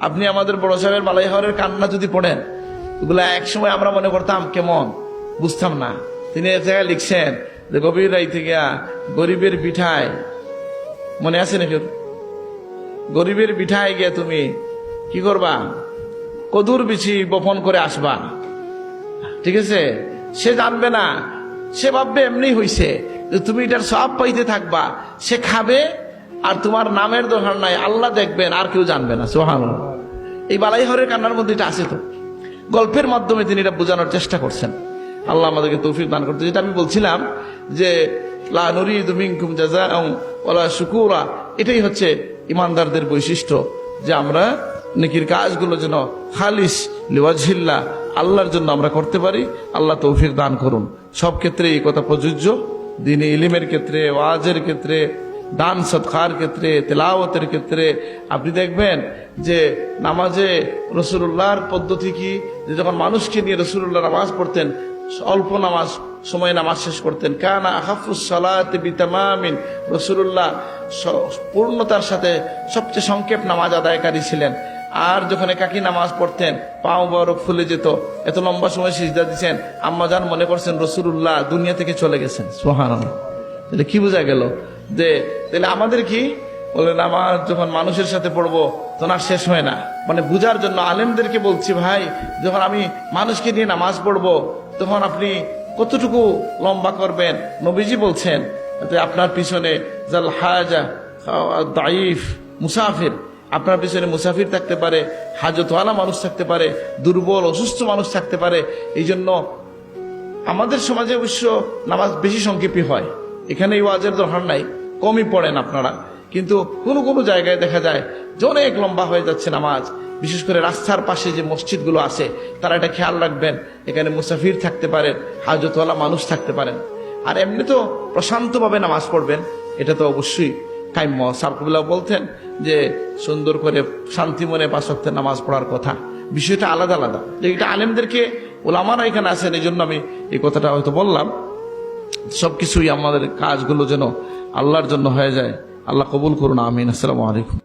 আপনি আমাদের বড় সাহেবের মালাই হরের কান্না যদি পড়েন, এগুলা এক সময় আমরা মনে করতাম, কেমন? বুঝতাম না। তিনি এক জায়গায় লিখছেন, যে গভীর রাইতে গিয়া গরিবের পিঠায়, মনে আছে নাকি? গরিবের পিঠায় গিয়া তুমি কি করবা? কদুর বিছি বপন করে আসবা। ঠিক আছে? সে জানবে না। সে ভাববে এমনি হইছে তুমি এটার সব পাইতে থাকবা। সে খাবে আর তোমার নামের দরকার নাই, আল্লাহ দেখবেন, আর কেউ জানবে না সোহান এই বালাইহরের কান্নার মধ্যে এটা আছে তো। গল্পের মাধ্যমে তিনি এটা বোঝানোর চেষ্টা করছেন। আল্লাহ আমাদেরকে তৌফিক দান করতে। যেটা আমি বলছিলাম যে, লা শুকুরা, এটাই হচ্ছে ইমানদারদের বৈশিষ্ট্য যে আমরা নেকির কাজগুলো যেন খালিস লিওয়াজহিল্লা, আল্লাহর জন্য আমরা করতে পারি। আল্লাহ তৌফিক দান করুন। সব ক্ষেত্রে এই কথা প্রযোজ্য। দিনে ইলিমের ক্ষেত্রে, ওয়াজের ক্ষেত্রে দান সৎকার ক্ষেত্রে, তেলাওয়াতের ক্ষেত্রে, আপনি দেখবেন যে নামাজে রসুল্লাহর পদ্ধতি কি? যে যখন মানুষকে নিয়ে রসুল্লাহ নামাজ পড়তেন, অল্প নামাজ, সময় নামাজ শেষ করতেন। কানা আহাফুস সালাতে বিতামামিন। রসুল্লাহ পূর্ণতার সাথে সবচেয়ে সংক্ষেপ নামাজ আদায়কারী ছিলেন। আর যখন একাকি নামাজ পড়তেন, পাও বরফ ফুলে যেত, এত লম্বা সময় সিজদা দিচ্ছেন আম্মাজান মনে করছেন রসুল্লাহ দুনিয়া থেকে চলে গেছেন। সোহান কি বোঝা গেল? যে, তাহলে আমাদের কি? বলে আমার যখন মানুষের সাথে পড়ব, তখন আর শেষ হয় না। মানে বুঝার জন্য আলেমদেরকে বলছি, ভাই, যখন আমি মানুষকে নিয়ে নামাজ পড়ব, তখন আপনি কতটুকু লম্বা করবেন? নবীজি বলছেন আপনার পিছনে জাল হাজা দাইফ মুসাফির। আপনার পিছনে মুসাফির থাকতে পারে, হাজতওয়ালা মানুষ থাকতে পারে, দুর্বল, অসুস্থ মানুষ থাকতে পারে। এই জন্য আমাদের সমাজে অবশ্য নামাজ বেশি সংক্ষেপী হয়। এখানে এই ওয়াজের দরকার নাই, কমই পড়েন আপনারা। কিন্তু কোনো কোনো জায়গায় দেখা যায় যে অনেক লম্বা হয়ে যাচ্ছে নামাজ। বিশেষ করে রাস্তার পাশে যে মসজিদগুলো আছে, তারা এটা খেয়াল রাখবেন, এখানে মুসাফির থাকতে পারেন, হাজতওয়ালা মানুষ থাকতে পারেন। আর এমনি তো প্রশান্তভাবে নামাজ পড়বেন, এটা তো অবশ্যই কাম্য সারকুল্লাহ বলতেন যে সুন্দর করে শান্তি মনে পাঁচত্বের নামাজ পড়ার কথা। বিষয়টা আলাদা আলাদা। এটা আলেমদেরকে, ওলামারা এখানে আসেন এই জন্য আমি এই কথাটা হয়তো বললাম। সবকিছুই আমাদের কাজগুলো যেন আল্লাহর জন্য হয়ে যায়। আল্লাহ কবুল করুন আমিন। আসসালামু আলাইকুম।